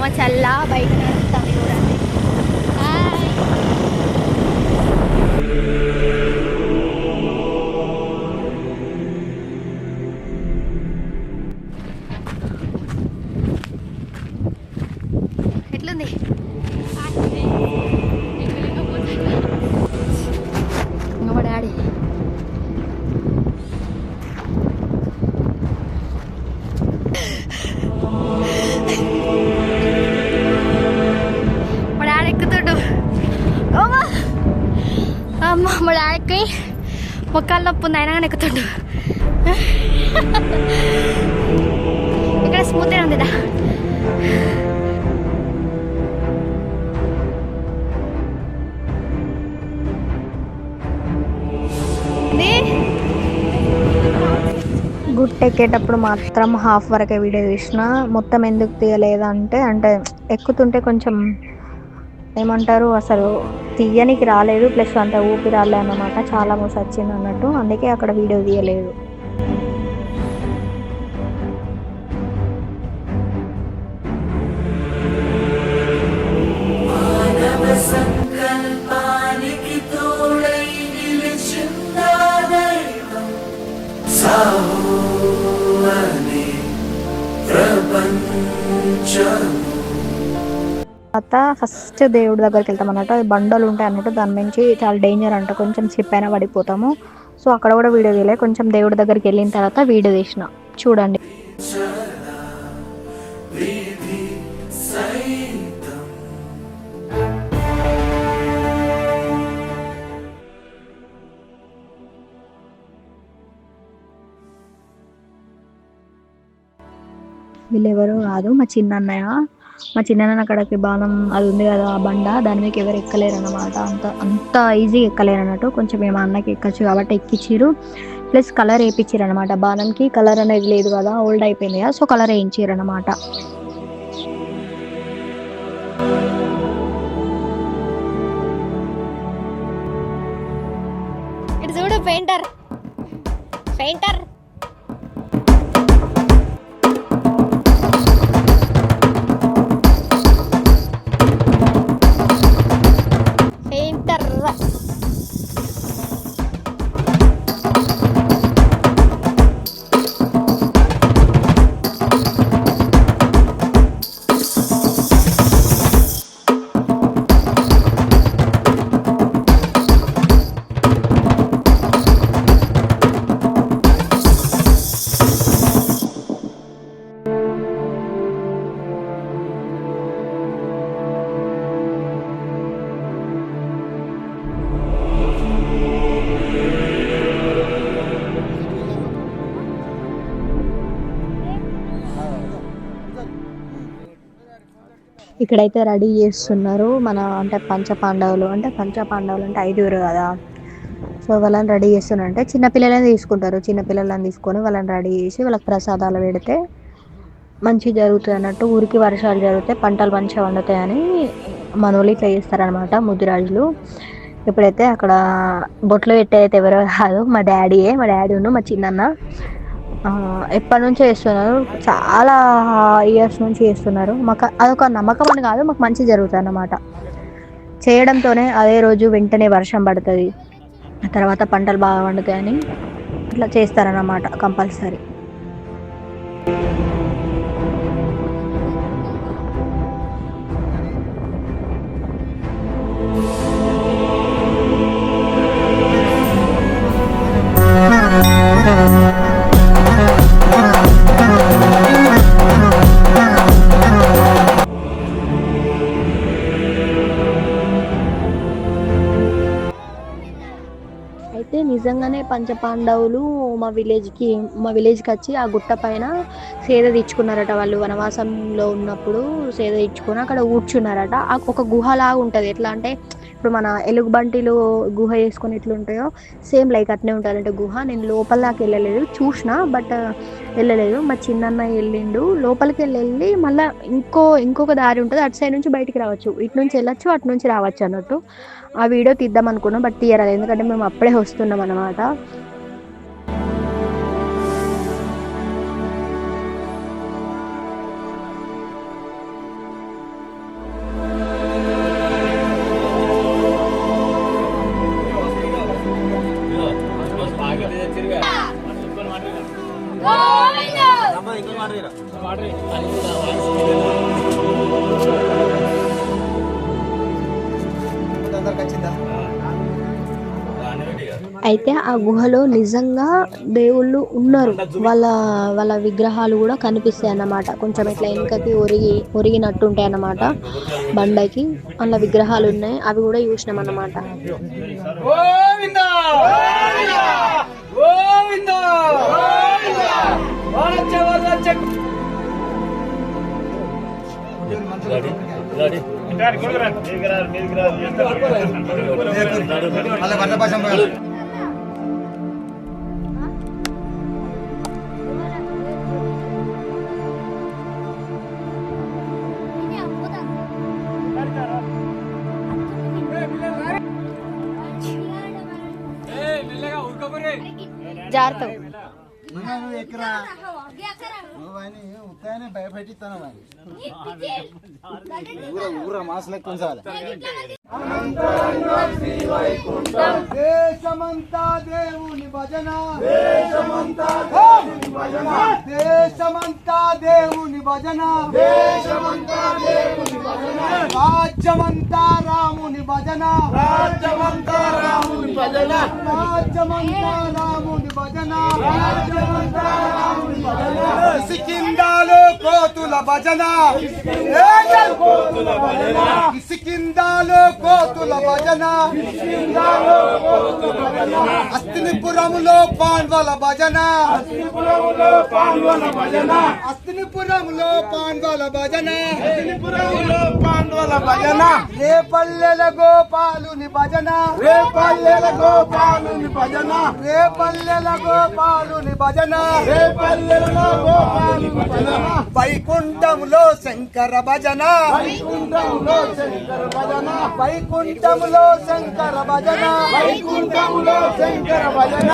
Friends అయ్యో మా చల్ల బయట మొక్కలు నొప్పి ఉంది అయినా కానీ ఎక్కుతాడు ఇక్కడ స్మూత్గా ఉందిదా గుట్ ఎక్కేటప్పుడు మాత్రం హాఫ్ వరకే వీడియో తీసిన మొత్తం ఎందుకు తీయలేదంటే అంటే ఎక్కుతుంటే కొంచెం ఏమంటారు? అసలు తీయనికి రాలేదు ప్లస్ అంత ఊపి రాలే అన్నమాట చాలా మోసం వచ్చింది అన్నట్టు అందుకే అక్కడ వీడియో తీయలేదు. తర్వాత ఫస్ట్ దేవుడి దగ్గరికి వెళ్తాం అన్నట్టు అది బండలు ఉంటాయి అన్నట్టు దాని నుంచి చాలా డేంజర్ అంట. కొంచెం స్లిప్ అయినా పడిపోతాము. సో అక్కడ కూడా వీడియో తీయలే. కొంచెం దేవుడి దగ్గరికి వెళ్ళిన తర్వాత వీడియో తీసిన. చూడండి. విధి వీళ్ళెవరు కాదు. మా చిన్న అన్నయ్య మా చిన్న అక్కడికి బాణం అది ఉంది కదా ఆ బండ దాని మీద ఎవరు ఎక్కలేరు అనమాట అంత అంత ఈజీగా ఎక్కలేరు అన్నట్టు కొంచెం మేము అన్నకి ఎక్కచ్చు కాబట్టి ఎక్కిచ్చిరు ప్లస్ కలర్ వేయించారు అనమాట బాణంకి కలర్ అనేది లేదు కదా ఓల్డ్ అయిపోయింది కదా సో కలర్ వేయించారు అనమాట ఇటు చూడు పెయింటర్ పెయింటర్ ఇక్కడైతే రెడీ చేస్తున్నారు మన అంటే పంచ పాండవులు అంటే పంచ పాండవులు అంటే ఐదుగురు కదా. సో వాళ్ళని రెడీ చేస్తున్నారంటే చిన్నపిల్లలని తీసుకుంటారు. చిన్నపిల్లలని తీసుకొని వాళ్ళని రెడీ చేసి వాళ్ళకి ప్రసాదాలు పెడితే మంచి జరుగుతుంది అన్నట్టు ఊరికి వర్షాలు జరిగితే పంటలు మంచిగా వండుతాయని మనోళ్ళు ఇట్లా చేస్తారనమాట ముద్దురాజులు ఇప్పుడైతే అక్కడ బొట్లు పెట్టేదైతే ఎవరో కాదు మా డాడీయే. మా డాడీ ఉన్న మా చిన్నన్న. ఎప్పటి నుంచో చేస్తున్నారు? చాలా ఇయర్స్ నుంచి చేస్తున్నారు. మాకు అదొక నమ్మకం అని కాదు మాకు మంచి జరుగుతుంది అన్నమాట. చేయడంతోనే అదే రోజు వెంటనే వర్షం పడుతుంది. తర్వాత పంటలు బాగా పండుతాయని ఇట్లా చేస్తారన్నమాట కంపల్సరీ. నిజంగానే పంచపాండవులు మా విలేజ్కి మా విలేజ్కి వచ్చి ఆ గుట్ట పైన సేద తెచ్చుకున్నారట వాళ్ళు వనవాసంలో ఉన్నప్పుడు సేద తెచ్చుకొని అక్కడ కూర్చున్నారట. ఒక గుహలాగా ఉంటుంది. ఎట్లా అంటే ఇప్పుడు మన ఎలుగుబంటిలు గుహ వేసుకొని ఎట్లుంటాయో సేమ్ లైక్ అట్నే ఉంటుంది గుహ. నేను లోపల నాకు వెళ్ళలేదు చూసిన బట్ వెళ్ళలేదు. మా చిన్నన్న వెళ్ళిండు. లోపలికి వెళ్ళి మళ్ళీ ఇంకో ఇంకొక దారి ఉంటుంది. అటు సైడ్ నుంచి బయటికి రావచ్చు. ఇటు నుంచి వెళ్ళొచ్చు అటు నుంచి రావచ్చు అన్నట్టు. ఆ వీడియో తీద్దాం అనుకున్నాం బట్ తీయరాదు ఎందుకంటే మేము అప్పుడే వస్తున్నాం అనమాట అయితే ఆ గుహలో నిజంగా దేవుళ్ళు ఉన్నారు వాళ్ళ వాళ్ళ విగ్రహాలు కూడా కనిపిస్తాయి అన్నమాట కొంచెం ఇట్లా వెనుకకి ఒరిగి ఒరిగినట్టు ఉంటాయి అన్నమాట బండకి అందులో విగ్రహాలు ఉన్నాయి అవి కూడా చూసినాం అన్నమాట జాగ్రత్త భయపెట్టిస్తాను ఊర ఊర మాస్ లెక్క ఉంచాలి దేశమంతా దేవుని భజన. దేశమంతా దేవుని భజన. దేశమంతా దేవుని భజన. దేశమంతా దేవుని భజన. రాజ్యమంతా రాముని భజన. రాజ్యమంతా రాముని భజన. రాజ్యమంతా రాముని భజన. రాజ్యమంతా రాముని భజన సికిందాలో కోతుల భజన. కోతుల భజన సికిందాలో కోతుల భజన అస్తినిపురములో పాండ్వల భజన. అస్తినిపురములో పాండ్వల భజన. అస్తినిపురములో పాండ్వల భజన. అస్తినిపురములో పాండ్వల భజన. రేపల్లెల గోపాలుని భజన. రేపల్లెల గోపాలుని భజన. రేపల్లెల గోపాలుని భజన. రేపల్లెల గోపాలుని భజన. వైకుంఠములో శంకర భజన. వైకుంఠములో శంకర భజన. వైకుంఠములో శంకర భజన. వైకుంఠములో శంకర భజన.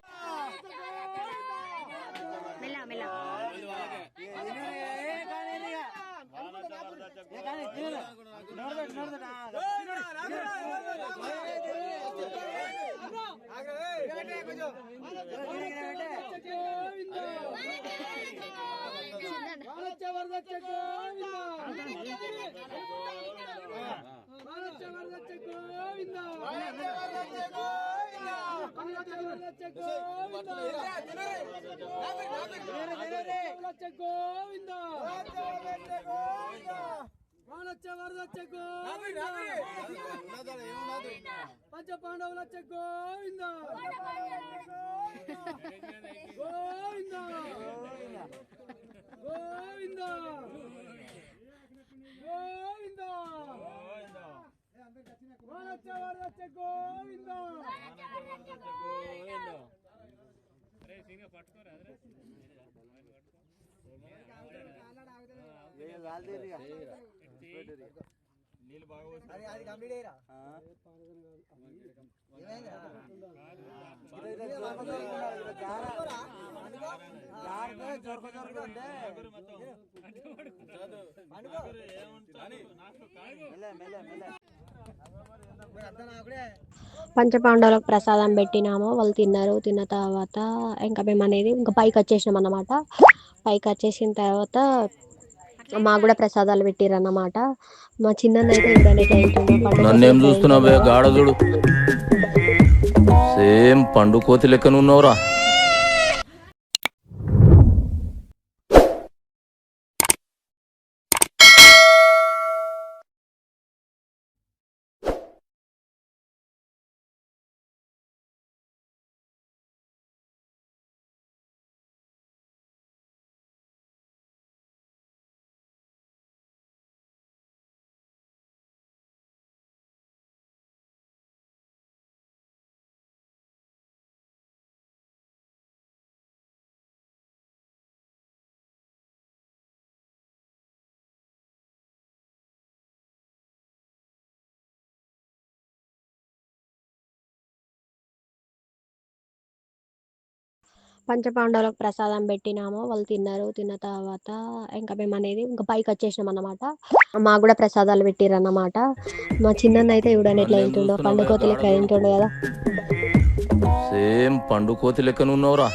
పంచ పాండవుల గోవింద. గోవింద గోవింద. గోవింద. వానచ్చ గోవింద. నీళ్ళు బాగా అది కంప్లీట్ అయ్యరా జోరుకో జోరుకో అంటే మెల్ల మెల్ల మెల్ల పంచపాండవులకు ప్రసాదం పెట్టినాము. వాళ్ళు తిన్నారు. తిన్న తర్వాత ఇంకా మేము అనేది ఇంకా పైకి వచ్చేసినాం అన్నమాట. పైకి వచ్చేసిన తర్వాత మాకు కూడా ప్రసాదాలు పెట్టిర్రు అన్నమాట మా చిన్న నన్నేం చూస్తున్నావే సేమ్ పండు కోతి లెక్కనున్నావురా. పంచపాండవులకు ప్రసాదం పెట్టినాము. వాళ్ళు తిన్నారు. తిన్న తర్వాత ఇంకా మేము అనేది ఇంకా పైకి వచ్చేసినాం అన్నమాట. మాకు కూడా ప్రసాదాలు పెట్టిర్రు అన్నమాట మా చిన్న అయితే చూడండి ఎట్లా నన్నేం తింటుండో చూస్తున్నావే పండు కోతలు ఎట్లా గాడిదలు? తింటుండో కదా. సేమ్ పండు కోతి లెక్కనున్నావురా